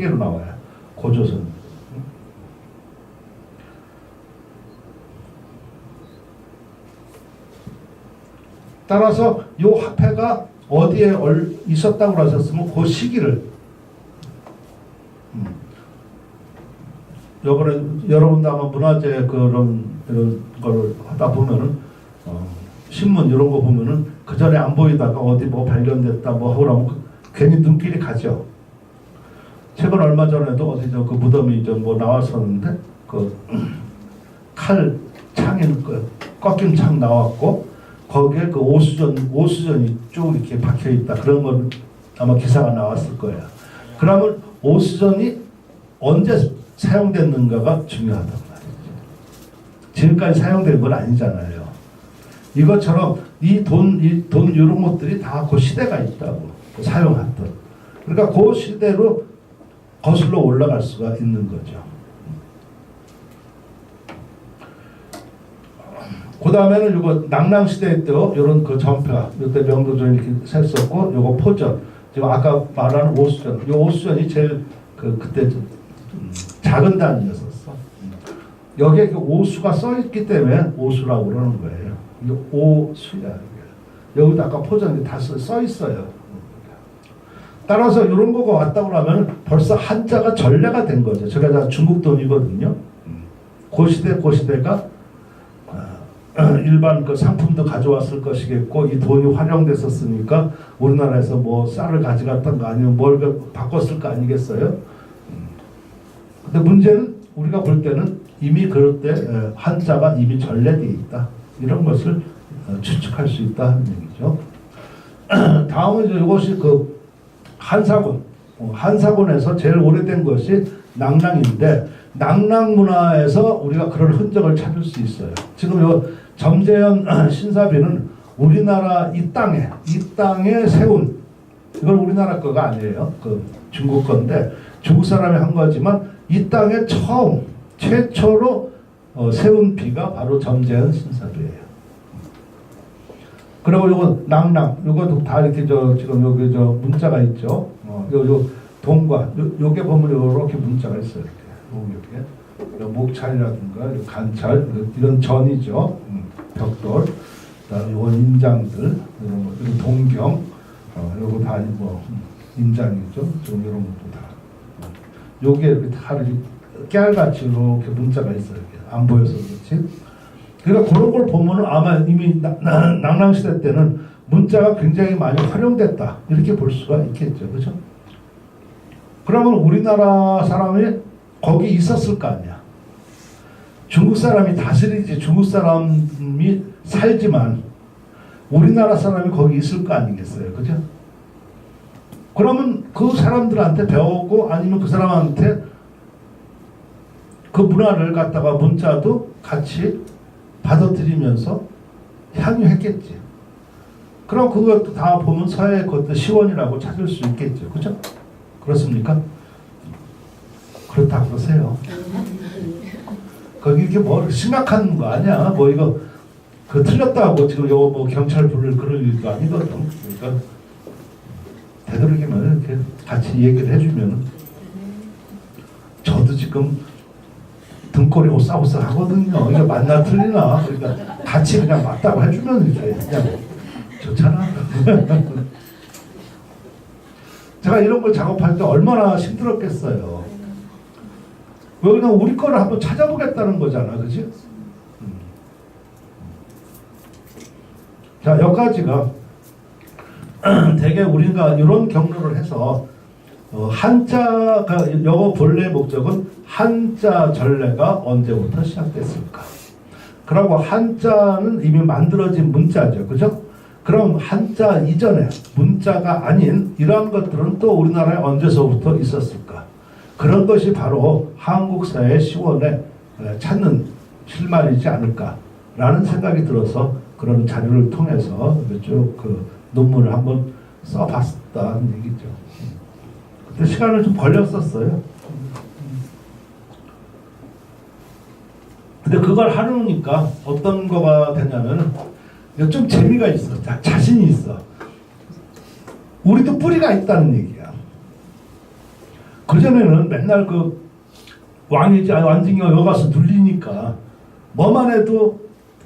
개로 나와요. 고조선. 따라서 요 화폐가 어디에 얼- 있었다고 하셨으면 그 시기를 음. 요번에 여러분도 아마 문화재 그런 이런 걸 하다 보면은 어, 신문 이런 거 보면은 그 전에 안 보이다가 어디 뭐 발견됐다 뭐 하고 나면 그- 괜히 눈길이 가죠. 최근 얼마 전에도 어디 저그 무덤이 좀뭐 나왔었는데 그 칼 창이 그 꺾인 창 나왔고 거기에 그 오수전 오수전이 쭉 이렇게 박혀 있다 그런 건 아마 기사가 나왔을 거예요. 그러면 오수전이 언제 사용됐는가가 중요하단 말이죠. 지금까지 사용된 건 아니잖아요. 이것처럼 이 돈, 이 돈 이런 것들이 다 그 시대가 있다고 그 사용했던. 그러니까 그 시대로 거슬러 올라갈 수가 있는 거죠. 그 다음에는 이거 낭랑 시대 때요, 이런 그 전파, 이때 명도전 이렇게 셌었고, 요거 포전, 지금 아까 말하는 오수전, 이 오수전이 제일 그 그때 좀, 음, 작은 단위였었어. 음. 여기에 그 오수가 써 있기 때문에 오수라고 그러는 거예요. 오수야. 여기도 아까 포전이 다 써 있어요. 따라서 이런 거가 왔다고 하면 벌써 한자가 전래가 된 거죠. 제가 다 중국 돈이거든요. 그 시대 그 시대가 아, 일반 그 상품도 가져왔을 것이겠고 이 돈이 활용됐었으니까 우리나라에서 뭐 쌀을 가져갔던가 아니면 뭘그 바꿨을 거 아니겠어요? 음. 근데 문제는 우리가 볼 때는 이미 그럴 때 에, 한자가 이미 전래되어 있다 이런 것을 어, 추측할 수 있다는 얘기죠. 다음은 이것이 그 한사군 어, 한사군에서 제일 오래된 것이 낭랑인데 낭랑 문화에서 우리가 그런 흔적을 찾을 수 있어요. 지금 요 점재현 신사비는 우리나라 이 땅에 이 땅에 세운 이건 우리나라 거가 아니에요. 그 중국 건데 중국 사람이 한 거지만 이 땅에 처음 최초로 어, 세운 비가 바로 점재현 신사비예요. 그리고 요거 낭랑 요것도 다 이렇게 저 지금 여기 저 문자가 있죠. 어, 요, 요 동과 요, 요게 보면 요렇게 문자가 있어요. 이렇게 요게 요 목찰이라든가 요 관찰 이런 전이죠. 음, 벽돌 그다음에 요 인장들 이런 거 그리고 동경 어, 요거 다뭐 인장이죠. 지금 이런 것도 다 어, 요게 이렇게 다 이렇게 깨알같이 이렇게 문자가 있어요. 이렇게 안 보여서 그렇지. 그러니까 그런 걸 보면은 아마 이미 낭랑 시대 때는 문자가 굉장히 많이 활용됐다 이렇게 볼 수가 있겠죠, 그렇죠? 그러면 우리나라 사람이 거기 있었을 거 아니야. 중국 사람이 다스리지 중국 사람이 살지만 우리나라 사람이 거기 있을 거 아니겠어요, 그죠? 그러면 그 사람들한테 배우고 아니면 그 사람한테 그 문화를 갖다가 문자도 같이 받아들이면서 향유했겠지. 그럼 그것도 다 보면 서해 그것도 시원이라고 찾을 수 있겠죠. 그죠? 그렇습니까? 그렇다 그러세요. 거기 이게 뭐 심각한 거 아니야. 뭐 이거 그 틀렸다고 지금 요거 뭐 경찰 부를 그럴 일도 아니거든. 그러니까 되도록이면 이렇게 같이 얘기를 해주면 저도 지금 등골이 오싹오싹 하거든요. 이게 맞나 틀리나. 그러니까 같이 그냥 맞다고 해주면 이렇게 그냥 좋잖아. 제가 이런 걸 작업할 때 얼마나 힘들었겠어요. 왜 그냥 우리 거를 한번 찾아보겠다는 거잖아. 그지? 음. 자, 여기까지가 대개 우리가 이런 경로를 해서 어, 한자가 영어 본래 목적은 한자 전래가 언제부터 시작됐을까? 그리고 한자는 이미 만들어진 문자죠, 그죠? 그럼 한자 이전에 문자가 아닌 이러한 것들은 또 우리나라에 언제서부터 있었을까? 그런 것이 바로 한국사의 시원에 찾는 실마리지 않을까라는 생각이 들어서 그런 자료를 통해서 쭉그 논문을 한번 써봤다는 얘기죠. 그때 시간을 좀 걸렸었어요. 근데 그걸 하려니까 어떤 거가 되냐면 좀 재미가 있어. 자, 자신이 있어. 우리도 뿌리가 있다는 얘기야. 그전에는 맨날 그 왕이지 아니 완징이가 여기 가서 눌리니까 뭐만 해도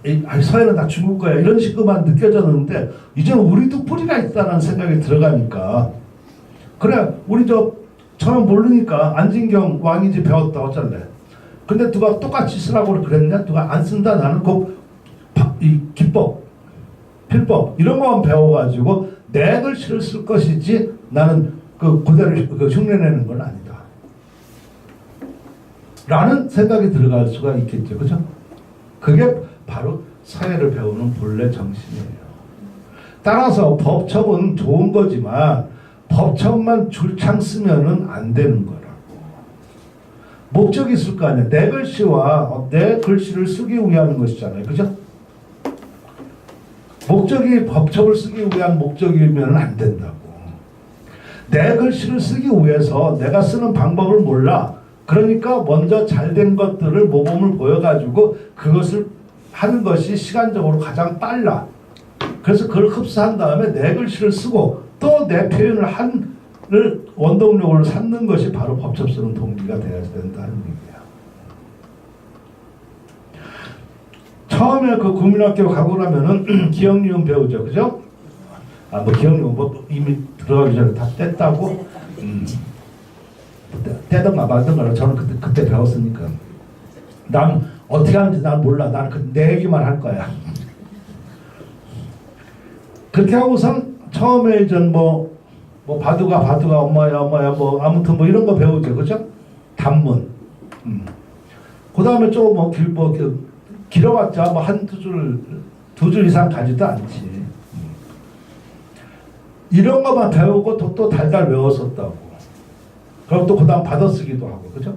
이, 아니 서해는 다 중국 거야 이런 식으로만 느껴졌는데 이제는 우리도 뿌리가 있다는 생각이 들어가니까 그래 우리 저 처음 모르니까 안진경 왕이지 배웠다 어쩔래 근데 누가 똑같이 쓰라고 그랬냐 누가 안 쓴다 나는 그 이 기법 필법 이런 거만 배워가지고 내 글씨를 쓸 것이지 나는 그 그대로 그 흉내내는 건 아니다. 라는 생각이 들어갈 수가 있겠죠. 그죠? 그게 바로 사회를 배우는 본래 정신이에요. 따라서 법첩은 좋은 거지만 법첩만 줄창 쓰면은 안 되는 거라고. 목적이 있을 거 아니야. 내 글씨와 내 글씨를 쓰기 위한 것이잖아요. 그죠? 목적이 법첩을 쓰기 위한 목적이면 안 된다고. 내 글씨를 쓰기 위해서 내가 쓰는 방법을 몰라. 그러니까 먼저 잘된 것들을 모범을 보여가지고 그것을 하는 것이 시간적으로 가장 빨라. 그래서 그걸 흡수한 다음에 내 글씨를 쓰고 또 내 표현을 한 을 원동력으로 삼는 것이 바로 쓰는 동기가 되어야 된다는 얘기야. 처음에 그 국민학교 가고 나면은 기억리움 배우죠, 그죠? 아, 뭐 기억리움 뭐 이미 들어가기 전에 다 뗐다고. 음. 떼든가 말든가 저는 그때 그때 배웠으니까. 난 어떻게 하는지 난 몰라. 나는 그내 얘기만 할 거야. 그렇게 하고선 처음에 전뭐 뭐 바두가 바두가 엄마야 엄마야 뭐 아무튼 뭐 이런 거 배우죠, 그죠? 단문. 음. 그 다음에 좀뭐 길뭐 그, 길어봤자 뭐 한두 줄, 두 줄 이상 가지도 않지. 음. 이런 것만 배우고 또, 또 달달 외웠었다고. 그럼 또 그 다음 받아쓰기도 하고, 그죠?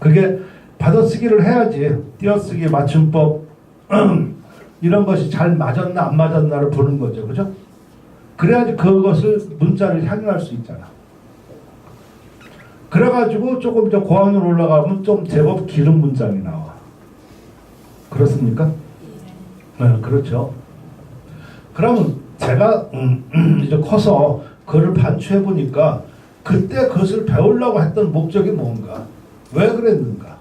그게 받아쓰기를 해야지. 띄어쓰기, 맞춤법, 이런 것이 잘 맞았나 안 맞았나를 보는 거죠, 그죠? 그래야지 그것을 문자를 향유할 수 있잖아. 그래가지고 조금 더 고학년 올라가면 좀 제법 길은 문장이 나와. 그렇습니까? 네, 그렇죠. 그러면 제가 음, 이제 커서 그를 반추해 보니까 그때 그것을 배우려고 했던 목적이 뭔가, 왜 그랬는가?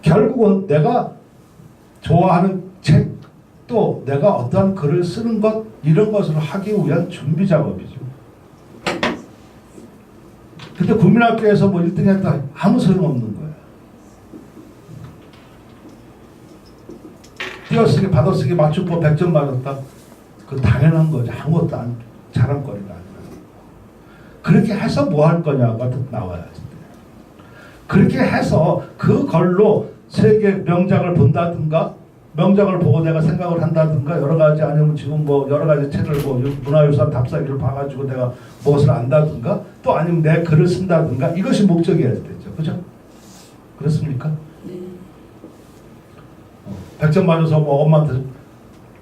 결국은 내가 좋아하는 책, 또 내가 어떠한 글을 쓰는 것, 이런 것을 하기 위한 준비 작업이죠. 근데 국민학교에서 뭐 1등 했다 아무 소용없는 거예요. 띄어쓰기, 받아쓰기, 맞춤법 100점 맞았다. 그 당연한 거죠. 아무것도 안, 자랑거리가 아니라. 그렇게 해서 뭐 할 거냐가 나와야지. 그렇게 해서 그걸로 세계 명작을 본다든가 명작을 보고 내가 생각을 한다든가 여러 가지 아니면 지금 뭐 여러 가지 책을 뭐 문화유산 답사기를 봐가지고 내가 무엇을 안다든가 또 아니면 내 글을 쓴다든가 이것이 목적이어야 되죠. 그죠? 그렇습니까? 네. 어, 100점 맞아서 뭐 엄마한테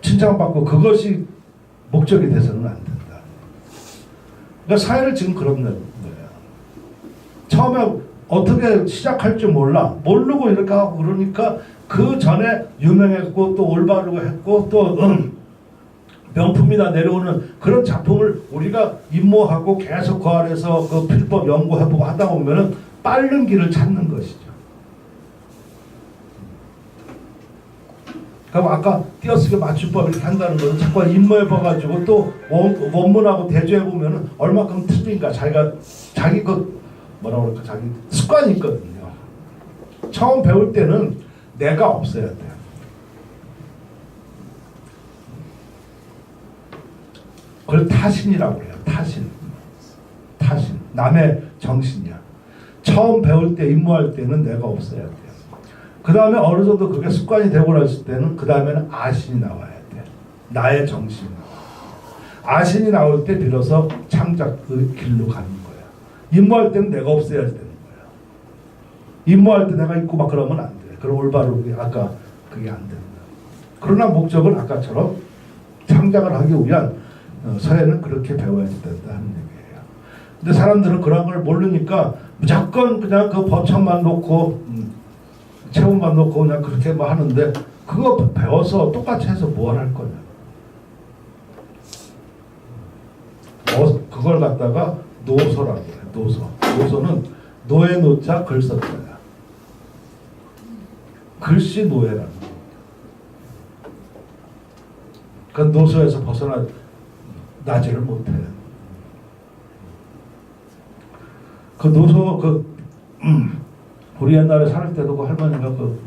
칭찬받고 그것이 목적이 돼서는 안 된다. 그러니까 사회를 지금 그런 거예요. 처음에 어떻게 시작할 줄 몰라. 모르고 이렇게 하고 그러니까 그 전에 유명했고 또 올바르고 했고 또 음, 명품이나 내려오는 그런 작품을 우리가 임모하고 계속 그 안에서 그 필법 연구해보고 하다 보면은 빠른 길을 찾는 것이죠. 그럼 아까 띄어쓰기 맞춤법 이렇게 한다는 것은 자꾸 임모해봐가지고 또 원, 원문하고 대조해보면은 얼마큼 틀린가 자기가 자기 그 뭐라 그럴까 자기 습관이 있거든요. 처음 배울 때는 내가 없어야 돼요. 그걸 타신이라고 해요. 타신. 타신. 남의 정신이야. 처음 배울 때, 임무할 때는 내가 없어야 돼요. 그 다음에 어느 정도 그게 습관이 되고 났을 때는 그 다음에는 아신이 나와야 돼. 나의 정신. 아신이 나올 때 비로소 창작 그 길로 가는 거야. 임무할 때는 내가 없어야 되는 거야. 임무할 때 내가 있고 막 그러면 안 돼. 그럼 올바로 아까 그게 안 된다. 그러나 목적은 아까처럼 창작을 하기 위한 어, 서예는 그렇게 배워야 된다는 얘기예요. 근데 사람들은 그런 걸 모르니까 무조건 그냥 그 버천만 놓고 음, 체험만 놓고 그냥 그렇게 뭐 하는데 그거 배워서 똑같이 해서 뭘 할 거냐. 뭐 그걸 갖다가 노소라고 해요. 노소. 노소는 노예 노자 글 썼자야. 글씨 노예라는 거. 그 노소에서 벗어나 나지를 못해. 그 노소 그 음, 우리 옛날에 살 때도 그 할머니가 그,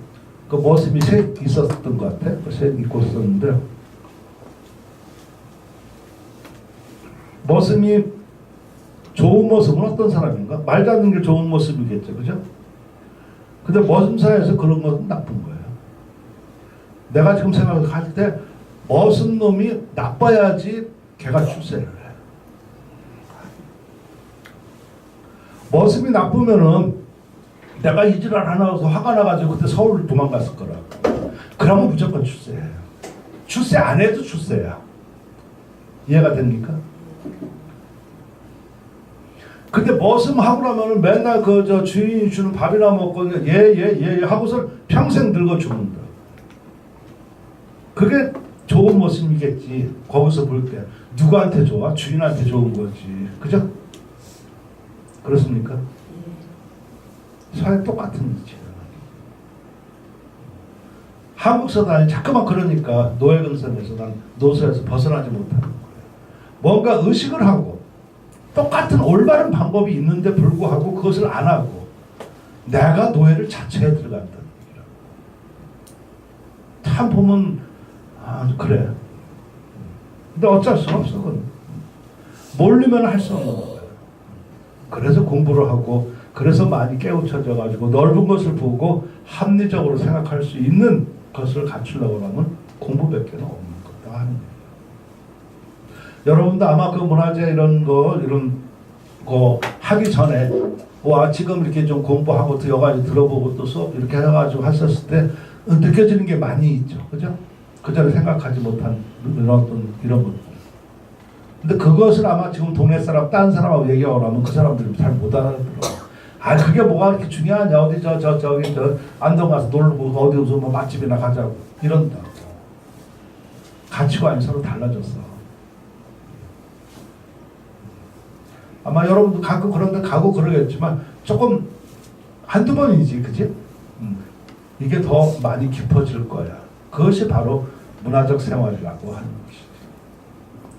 그 머슴이 셋 있었던 것 같아. 그셋 입고 있었는데 머슴이 좋은 모습은 어떤 사람인가? 말 잡는 게 좋은 모습이겠죠, 그죠? 근데 머슴 사이에서 그런 것은 나쁜 거예요. 내가 지금 생각할 때 머슴 놈이 나빠야지 걔가 출세를 해. 머슴이 나쁘면은 내가 이지랄 하나 해서 화가 나가지고 그때 서울 도망갔을 거라고. 그러면 무조건 출세해요. 출세 안 해도 출세야. 이해가 됩니까? 근데 머슴 하고 나면은 맨날 그 저 주인이 주는 밥이나 먹고 예예 예 예, 하고서 평생 늙어 죽는다. 그게 좋은 모습이겠지. 거기서 볼 때 누구한테 좋아? 주인한테 좋은 거지. 그죠? 그렇습니까? 사회 똑같은 일이죠. 한국 사단이 자꾸만 그러니까 노예근성에서 난 노소에서 벗어나지 못하는 거예요. 뭔가 의식을 하고 똑같은 올바른 방법이 있는데 불구하고 그것을 안 하고 내가 노예를 자처해 들어간다는 얘기라고. 참 보면 아 그래. 근데 어쩔 수 없어 그건. 모르면 할 수 없는 거예요. 그래서 공부를 하고 그래서 많이 깨우쳐져 가지고 넓은 것을 보고 합리적으로 생각할 수 있는 것을 갖추려고 하면 공부밖에 없는. 여러분도 아마 그 문화재 이런 거 이런 거 하기 전에 와 지금 이렇게 좀 공부하고 또 여가지 들어보고 또 수업 이렇게 해가지고 하셨을 때 느껴지는 게 많이 있죠, 그죠? 그 전에 생각하지 못한 이런 이런 것. 근데 그것을 아마 지금 동네 사람, 딴 사람하고 얘기하고 나면 그 사람들이 잘 못 알아들어. 아 그게 뭐가 그렇게 중요하냐 어디 저 저 저 기 저 안동 가서 놀고 어디 무슨 뭐 맛집이나 가자고 이런다. 가치관이 서로 달라졌어. 아마 여러분도 가끔 그런 데 가고 그러겠지만 조금 한두 번이지 그지? 음. 이게 더 많이 깊어질 거야. 그것이 바로 문화적 생활이라고 하는 것이죠.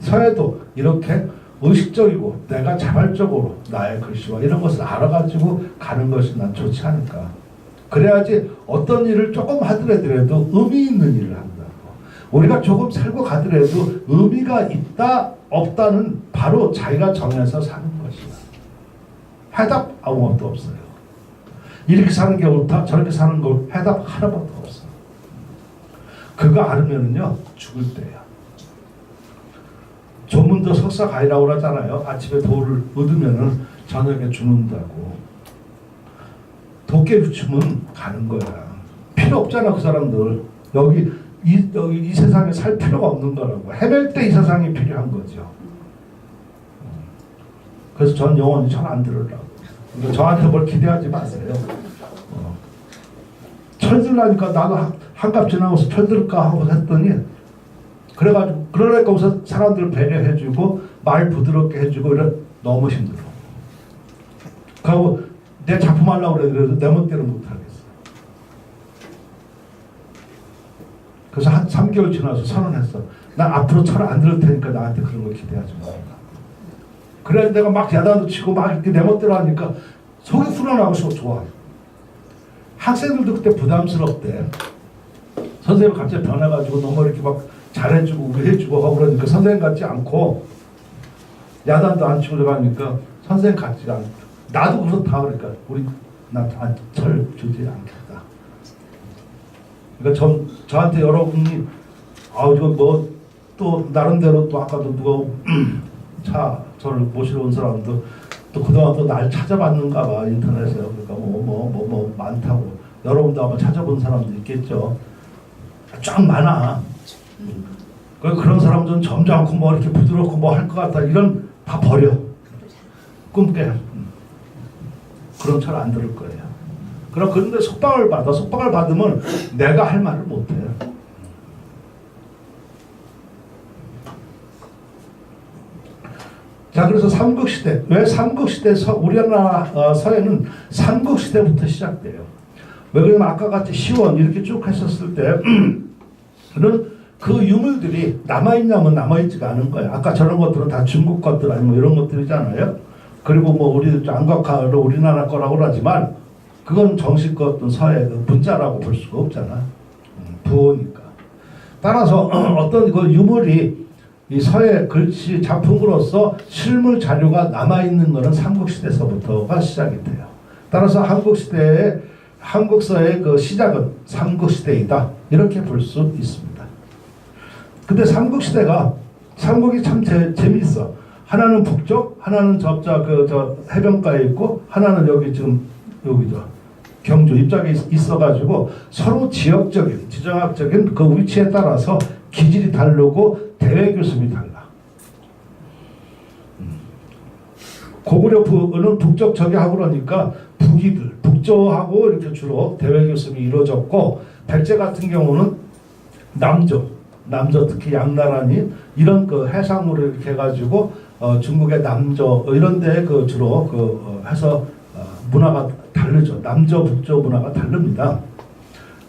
사회도 이렇게 의식적이고 내가 자발적으로 나의 글씨와 이런 것을 알아가지고 가는 것이 난 좋지 않을까. 그래야지 어떤 일을 조금 하더라도 의미 있는 일을 한다고. 우리가 조금 살고 가더라도 의미가 있다 없다는 바로 자기가 정해서 사는. 해답 아무것도 없어요. 이렇게 사는 게 옳다 저렇게 사는 거 해답 하나밖에 없어. 그거 알으면은요 죽을 때야. 조문도 석사 가이라고 그러잖아요. 아침에 돌을 얻으면은 저녁에 죽는다고. 도깨비 춤은 가는 거야. 필요 없잖아 그 사람들. 여기 이, 여기 이 세상에 살 필요가 없는 거라고. 헤맬 때 이 세상이 필요한 거죠. 그래서 전 영원히 전안 들으려고. 저한테 뭘 기대하지 마세요. 어. 철들라니까 나도 한- 한갑 지나고서 철들까 하고 했더니 그래가지고 그러니까 거기서 사람들 배려해주고 말 부드럽게 해주고 이런 너무 힘들어. 그리고 내 작품 하려고 그래 그래도 내 멋대로 못하겠어. 그래서 한 3개월 지나서 선언했어. 난 앞으로 철 안 들을 테니까 나한테 그런 거 기대하지 마. 그래 내가 막 야단도 치고 막 이렇게 내 멋대로 하니까 속이 후련하고 좋아. 학생들도 그때 부담스럽대. 선생님 갑자기 변해가지고 너무 이렇게 막 잘해주고 해주고 하고 그러니까 선생님 같지 않고 야단도 안 치고 들어가니까 선생님 같지가 않고 나도 그렇다 그러니까 우리 나철 주지 않겠다. 그러니까 저, 저한테 여러분이 아우 이거 뭐 또 나름대로 또 아까도 누가 차 저를 모시러 온 사람도 또 그동안 또 날 찾아봤는가 봐 인터넷에 그러니까 뭐뭐 뭐 뭐 많다고. 여러분도 아마 찾아본 사람도 있겠죠. 쫙 많아. 그 그런 사람들은 점잖고 뭐 이렇게 부드럽고 뭐 할 것 같다. 이런 다 버려. 꿈깨. 그런 철안 들을 거예요. 그럼 그런데 속박을 받아. 속박을 받으면 내가 할 말을 못 해 자 그래서 삼국시대 왜 삼국시대 서 우리나라 어, 서해는 삼국시대부터 시작돼요. 왜 그러냐면 아까 같이 시원 이렇게 쭉 했었을 때는 그 유물들이 남아있냐면 남아있지가 않은 거예요. 아까 저런 것들은 다 중국 것들 아니면 이런 것들이잖아요. 그리고 뭐 우리 장각화로 우리나라 거라고 그러지만 그건 정식 것 어떤 서해 그 문자라고 볼 수가 없잖아. 음, 부호니까. 따라서 어떤 그 유물이 이 서해 글씨 작품으로서 실물 자료가 남아 있는 것은 삼국시대서부터가 시작이 돼요. 따라서 한국 시대의 한국서의 그 시작은 삼국시대이다 이렇게 볼 수 있습니다. 근데 삼국시대가 삼국이 참 재, 재밌어. 하나는 북쪽, 하나는 저자 그 저 해변가에 있고 하나는 여기 지금 여기죠. 경주 입장에 있- 있어가지고 서로 지역적인 지정학적인 그 위치에 따라서 기질이 다르고 대외 교습이 달라. 음. 고구려부는 북쪽 저기 하고 그러니까 북이들 북조하고 이렇게 주로 대외 교습이 이루어졌고 백제 같은 경우는 남조 남조 특히 양나라니 이런 그 해상으로 이렇게 해가지고 어, 중국의 남조 어, 이런 데 그 주로 그 어, 해서 어, 문화가 다르죠 남조 북조 문화가 다릅니다.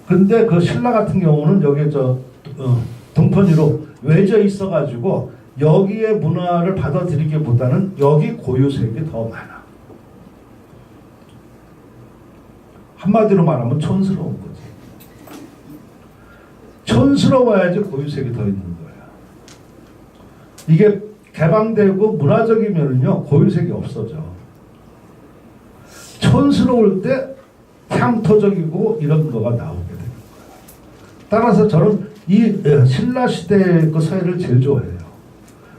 그런데 그 신라 같은 경우는 여기 저 어, 동편이로 외져 있어가지고 여기의 문화를 받아들이기보다는 여기 고유색이 더 많아. 한마디로 말하면 촌스러운 거지. 촌스러워야지 고유색이 더 있는 거야. 이게 개방되고 문화적이면요 고유색이 없어져. 촌스러울 때 향토적이고 이런 거가 거야. 따라서 저는 이 예, 신라 시대의 그 서해를 제일 좋아해요.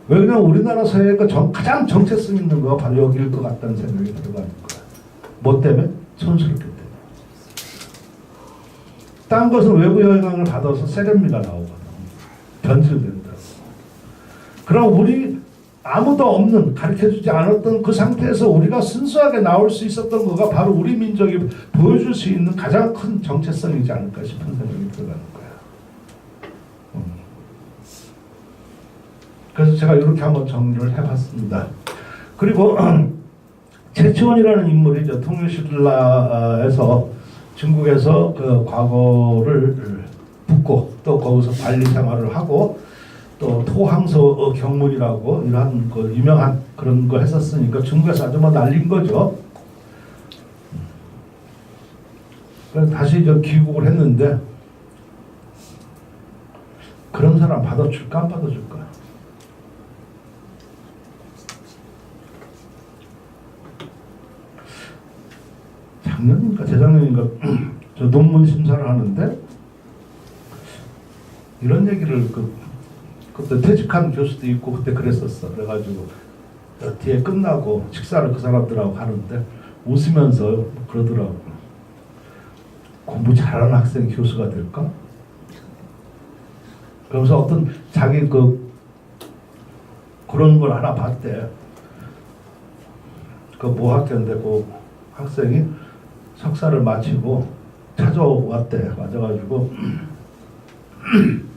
왜냐면 우리나라 그 정- 가장 정체성 있는 거가 바로 여기일 것 같다는 생각이 들어가는 거야. 뭐 때문에? 촌스럽기 때문에. 딴 것은 외부 영향을 받아서 세련미가 나오거든. 변질된다고. 그럼 우리 아무도 없는 가르쳐주지 않았던 그 상태에서 우리가 순수하게 나올 수 있었던 거가 바로 우리 민족이 보여줄 수 있는 가장 큰 정체성이지 않을까 싶은 생각이 들어가는 거야. 음. 그래서 제가 이렇게 한번 정리를 해봤습니다. 그리고 최치원이라는 인물이죠. 통일신라에서 중국에서 그 과거를 붙고 또 거기서 관리 생활을 하고 또 토항소 경문이라고 이러한 그 유명한 그런 거 했었으니까 중국에서 아주 뭐 날린 거죠. 다시 저 귀국을 했는데 그런 사람 받아줄까 안 받아줄까? 작년인가 재작년인가 저 논문 심사를 하는데 이런 얘기를 그 그때 퇴직한 교수도 있고 그때 그랬었어. 그래가지고 어, 뒤에 끝나고 식사를 그 사람들하고 하는데 웃으면서 그러더라고. 공부 잘하는 학생 교수가 될까? 그러면서 어떤 자기 그 그런 걸 하나 봤대. 그 모학교인데 그 학생이 석사를 마치고 찾아왔대. 맞아가지고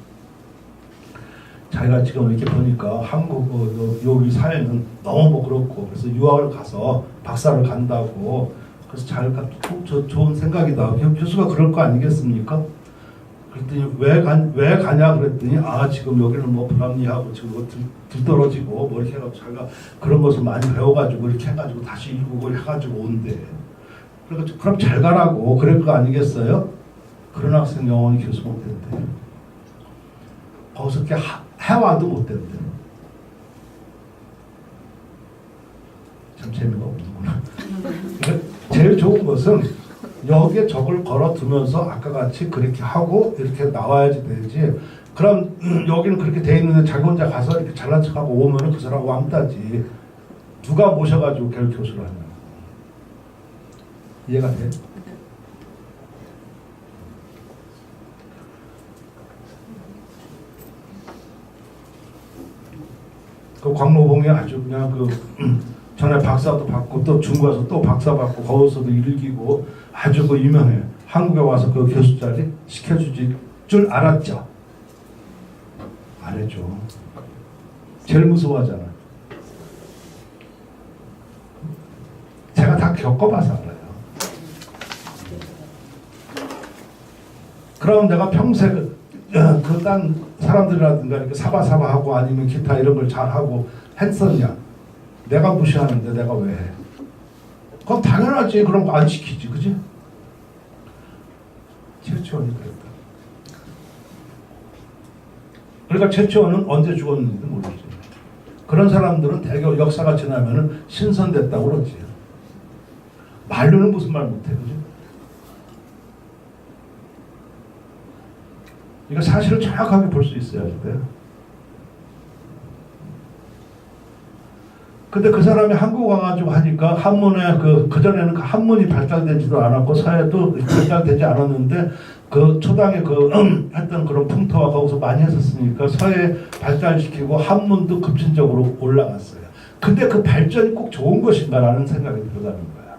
자기가 지금 이렇게 보니까 한국 어, 요- 여기 사회는 너무 뭐 그렇고 그래서 유학을 가서 박사를 간다고 그래서 잘 가, 저 좋은 생각이다. 교- 교수가 그럴 거 아니겠습니까? 그랬더니 왜, 가, 왜 가냐 그랬더니 아 지금 여기는 뭐 불합리하고 지금 뭐 들, 들떨어지고 뭐 이렇게 해가지고 자기가 그런 것을 많이 배워가지고 이렇게 해가지고 다시 일국을 해가지고 온대. 그러니까 그럼 잘 가라고 그럴 거 아니겠어요? 그런 학생 영원히 교수 못 된대. 거기서 해와도 못 된대. 참 재미가 없는구나. 제일 좋은 것은 여기에 적을 걸어두면서 아까 같이 그렇게 하고 이렇게 나와야지 되지. 그럼 음, 여기는 그렇게 돼 있는데 자기 혼자 가서 이렇게 잘난 척하고 오면은 그 사람 왕따지. 누가 모셔가지고 걔를 교수를 하냐. 이해가 돼? 그 광로봉에 아주 그냥 그 전에 박사도 받고 또 중국에서 또 박사 받고 거기서도 일기고 아주 그 유명해. 한국에 와서 그 교수 자리 시켜주지 줄 알았죠. 안 해줘. 제일 무서워하잖아. 겪어봐서 알아요. 그럼 내가 평생 그딴 사람들이라든가 이렇게 사바사바하고 아니면 기타 이런 걸 잘하고 했었냐? 내가 무시하는데 내가 왜 해? 그럼 당연하지. 그런 거 안 시키지. 그지? 최초원이 그랬다. 그러니까 최초원은 언제 죽었는지도 모르지. 그런 사람들은 대개 역사가 지나면은 신선됐다고 그러지. 말로는 무슨 말 못해. 그죠? 이거 사실을 정확하게 볼 수 있어야 돼요. 근데 그 사람이 한국 와가지고 하니까 한문에 그, 그전에는 그 한문이 발달되지도 않았고 사회도 발달되지 않았는데 그 초당에 그 했던 그런 풍토와 거기서 많이 했었으니까 사회 발달시키고 한문도 급진적으로 올라갔어요. 근데 그 발전이 꼭 좋은 것인가라는 생각이 들어가는 거야.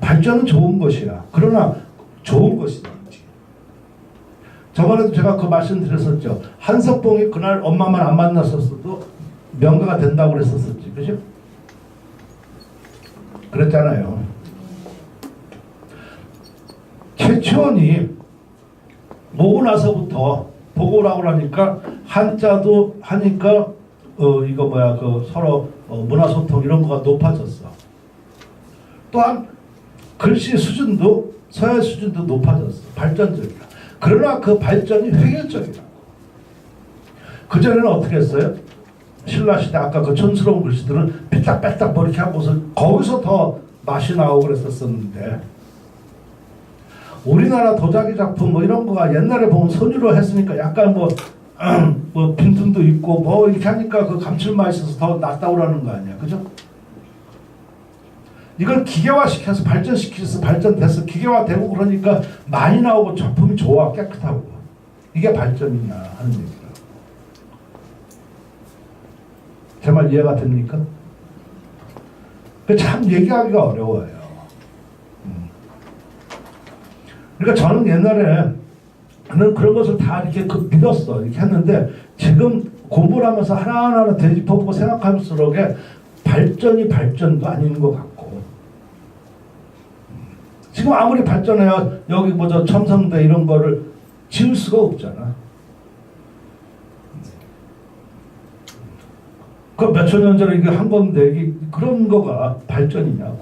발전은 좋은 것이야. 그러나 좋은 것이든지. 저번에도 제가 그 말씀 드렸었죠. 한석봉이 그날 엄마만 안 만났었어도 명가가 된다고 그랬었었지. 그죠? 그랬잖아요. 최치원이 오고 나서부터 보고 오라고 하니까 한자도 하니까 어 이거 뭐야 그 서로 어, 문화소통 이런 거가 높아졌어. 또한 글씨 수준도 서예 수준도 높아졌어. 발전적이야. 그러나 그 발전이 획일적이라고. 그 전에는 어떻게 했어요? 신라 시대 아까 그 촌스러운 글씨들은 삐딱빼딱 뭐 이렇게 하고서 거기서 더 맛이 나오고 그랬었었는데 우리나라 도자기 작품 뭐 이런 거가 옛날에 보면 손으로 했으니까 약간 뭐, 뭐 빈틈도 있고 뭐 이렇게 하니까 그 감칠맛이 있어서 더 낫다고 그러는 거 아니야. 그죠? 이걸 기계화시켜서 발전시켜서 발전돼서 기계화되고 그러니까 많이 나오고 작품이 좋아 깨끗하고 이게 발전이냐 하는 얘기라. 제 말 이해가 됩니까? 그참 얘기하기가 어려워요. 음. 그러니까 저는 옛날에 는 그런 것을 다 이렇게 그 믿었어 이렇게 했는데 지금 공부를 하면서 하나하나 되짚어보고 생각할수록에 발전이 발전도 아닌 것 같고 지금 아무리 발전해야 여기 뭐저 첨성대 이런 거를 지을 수가 없잖아. 그 몇천 년 전에 이게 한 건데 이게 그런 거가 발전이냐고.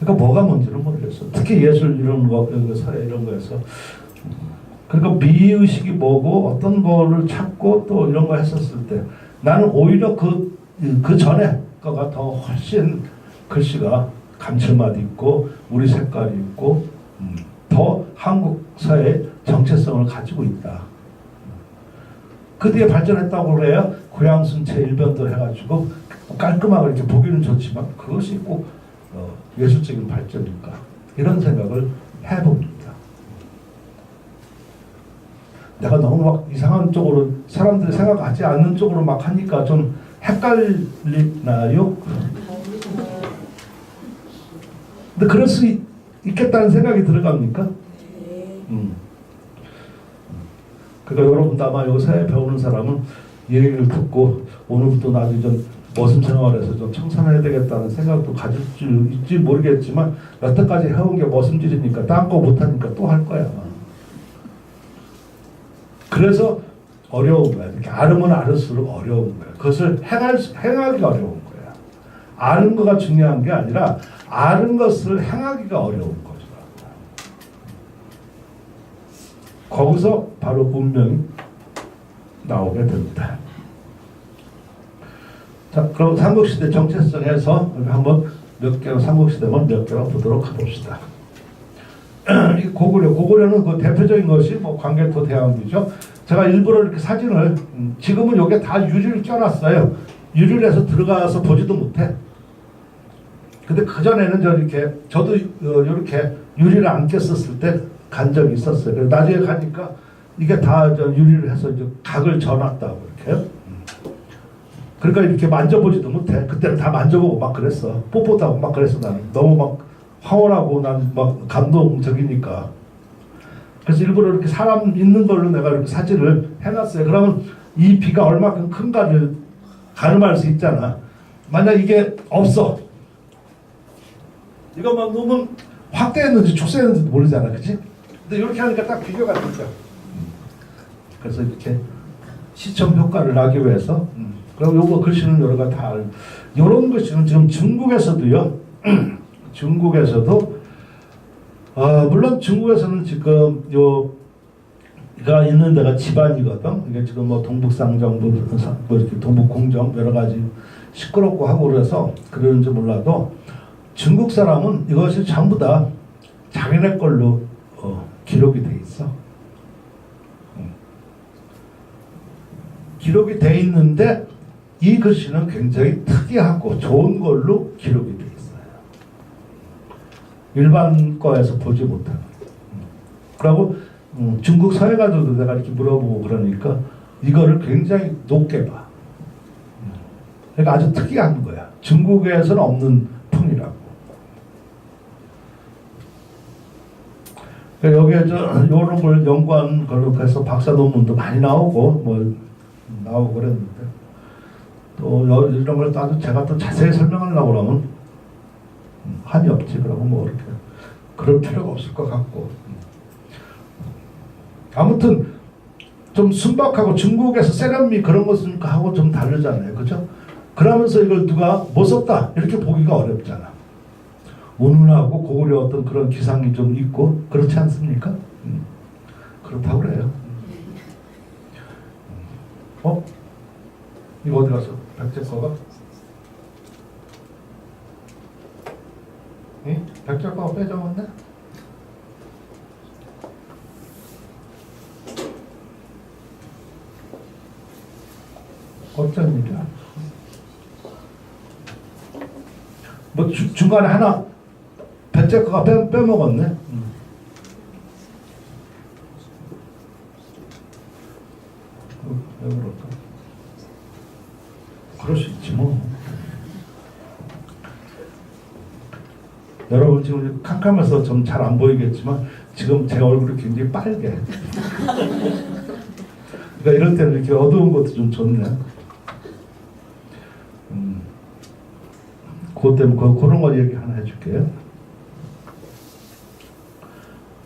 그러니까 뭐가 뭔지를 모르겠어. 특히 예술 이런 거, 이런 거 사회 이런 거에서. 그러니까 미의식이 뭐고 어떤 거를 찾고 또 이런 거 했었을 때 나는 오히려 그, 그 전에 거가 더 훨씬 글씨가 감칠맛 있고 우리 색깔이 있고 음, 더 한국 사회의 정체성을 가지고 있다. 그 뒤에 발전했다고 그래요. 고향순체 일변도 해가지고 깔끔하게 이렇게 보기는 좋지만 그것이 꼭 어, 예술적인 발전인가 이런 생각을 해봅니다. 내가 너무 막 이상한 쪽으로 사람들이 생각하지 않는 쪽으로 막 하니까 좀 헷갈리나요? 근데 그럴 수 있, 있겠다는 생각이 들어갑니까? 음. 그러니까 여러분도 아마 요새 배우는 사람은 이 얘기를 듣고 오늘부터 나도 좀 머슴 생활에서 좀 청산해야 되겠다는 생각도 가질 수 있지 모르겠지만 여태까지 해온 게 머슴질이니까 딴거 못하니까 또 할 거야. 그래서 어려운 거야. 이렇게 알으면 알을수록 어려운 거야. 그것을 행할, 수- 행하기가 어려운 거야. 아는 거가 중요한 게 아니라 아는 것을 행하기가 어려운 거죠. 거기서 바로 운명이 나오게 됩니다. 자, 그럼 삼국시대 정체성에서 한번 몇 개로 삼국시대만 몇 개로 보도록 해봅시다. 이 고구려, 고구려는 그 대표적인 것이 뭐 광개토 대왕이죠. 제가 일부러 이렇게 사진을 음, 지금은 이게 다 유리를 껴놨어요. 유리를 해서 들어가서 보지도 못해. 근데 그 전에는 저 이렇게 저도 어, 이렇게 유리를 안 꼈었을 때 간 적이 있었어요. 그래서 나중에 가니까 이게 다 저 유리를 해서 이제 각을 져놨다고 이렇게. 그러니까 이렇게 만져보지도 못해. 그때는 다 만져보고 막 그랬어. 뽀뽀도 하고 막 그랬어 나는. 너무 막 황홀하고 난 막 감동적이니까. 그래서 일부러 이렇게 사람 있는 걸로 내가 이렇게 사진을 해놨어요. 그러면 이 비가 얼마큼 큰가를 가늠할 수 있잖아. 만약 이게 없어. 이거 막 너무 확대했는지 축소했는지 모르잖아, 그치? 근데 이렇게 하니까 딱 비교가 되죠. 그래서 이렇게 시청 효과를 나기 위해서 음. 그럼 요거 글씨는 여러 가지 다 알- 요런 글씨는 지금 중국에서도요. 중국에서도 어, 물론 중국에서는 지금 요 가 있는 데가 집안이거든. 이게 지금 뭐 동북상정, 뭐, 뭐 이렇게 동북공정 여러 가지 시끄럽고 하고 그래서 그러는지 몰라도 중국 사람은 이것이 전부 다 자기네 걸로 어, 기록이 돼 있어. 음. 기록이 돼 있는데 이 글씨는 굉장히 특이하고 좋은 걸로 기록이 돼 있어요. 일반 거에서 보지 못하는. 음. 그리고 음, 중국 서해가지고도 내가 이렇게 물어보고 그러니까 이거를 굉장히 높게 봐. 음. 그러니까 아주 특이한 거야. 중국에서는 없는 풍이라고. 그러니까 여기에 저 요런 걸 연구한 걸로 해서 박사 논문도 많이 나오고 뭐 나오고 그랬는데 또 여- 이런 걸 따도 제가 또 자세히 설명하려고 그러면 음, 한이 없지 그러고 뭐 이렇게 그럴 필요가 없을 것 같고 음. 아무튼 좀 순박하고 중국에서 세련미 그런 것은 하고 좀 다르잖아요 그죠? 그러면서 이걸 누가 못 썼다 이렇게 보기가 어렵잖아 운운하고 고구려 어떤 그런 기상이 좀 있고 그렇지 않습니까? 음. 그렇다고 그래요. 어? 이거 어디 갔어? 백제 거가? 응? 백제 거가 빼져왔네? 어쩐 일이야? 뭐 주, 중간에 하나 백제 거가 빼, 빼먹었네. 그럴까? 그럴 수 있지 뭐. 여러분 지금 캄캄해서 좀 잘 안 보이겠지만 지금 제 얼굴이 굉장히 빨개. 그러니까 이럴 때는 이렇게 어두운 것도 좀 좋네. 음. 그것 때문에 그, 그런 거 얘기 하나 해줄게요.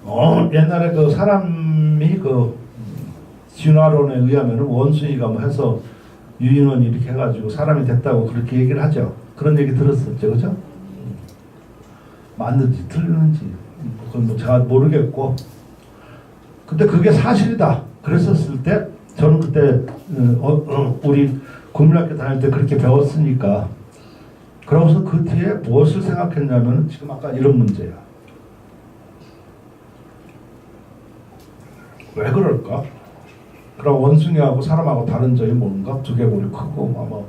어, 옛날에 그 사람이 그 진화론에 의하면 원숭이가 뭐 해서 유인원이 이렇게 해가지고 사람이 됐다고 그렇게 얘기를 하죠. 그런 얘기 들었었죠, 그죠? 맞는지 틀리는지 그건 뭐 제가 모르겠고. 근데 그게 사실이다. 그랬었을 때 저는 그때 어, 어, 우리 국민학교 다닐 때 그렇게 배웠으니까 그러고서 그 뒤에 무엇을 생각했냐면 지금 아까 이런 문제야. 왜 그럴까? 그럼 원숭이하고 사람하고 다른 점이 뭔가? 두개골이 크고 아마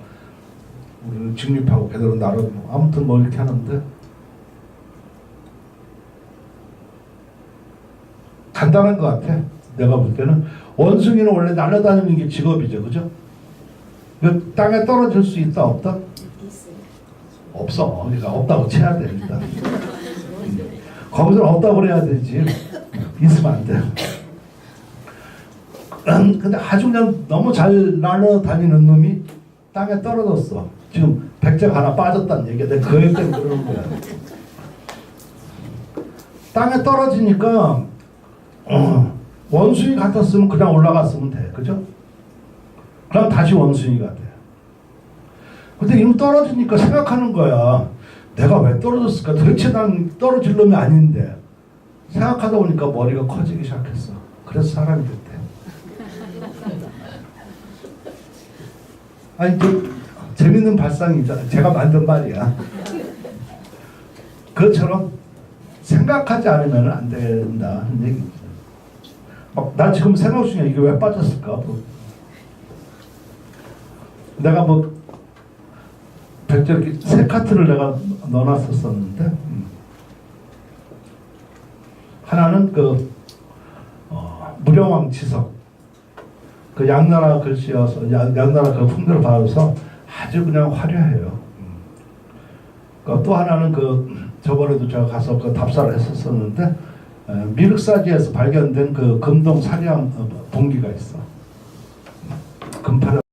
우리는 직립하고 배대로 나르고 뭐 아무튼 뭐 이렇게 하는데 간단한 것 같아. 내가 볼 때는 원숭이는 원래 날아다니는 게 직업이죠, 그죠? 그 땅에 떨어질 수 있다 없다? 없어. 그러니까 없다고 쳐야 돼 일단. 거기서 없다고 그래야 되지. 있으면 안 돼. 음, 근데 아주 그냥 너무 잘 날아다니는 놈이 땅에 떨어졌어. 지금 백제가 하나 빠졌다는 얘기야. 내가 그 때문에 그러는 거야. 땅에 떨어지니까 어, 원숭이 같았으면 그냥 올라갔으면 돼. 그죠? 그럼 다시 원숭이가 돼. 근데 이미 떨어지니까 생각하는 거야. 내가 왜 떨어졌을까? 도대체 난 떨어질 놈이 아닌데. 생각하다 보니까 머리가 커지기 시작했어. 그래서 사람이 됐대. 아니, 그, 재밌는 발상이잖아. 제가 만든 말이야. 그것처럼 생각하지 않으면 안 된다는 얘기죠. 막, 나 지금 생각 중에 이게 왜 빠졌을까? 뭐. 내가 뭐, 백절 세 카트를 내가 넣어놨었었는데, 음. 하나는 그, 어, 무령왕 지석. 그 양나라 글씨여서, 양, 양나라 그 풍대를 받아서 아주 그냥 화려해요. 음. 그또 하나는 그, 저번에도 제가 가서 그 답사를 했었었는데, 에, 미륵사지에서 발견된 그 금동 사리암 어, 봉기가 있어. 금파라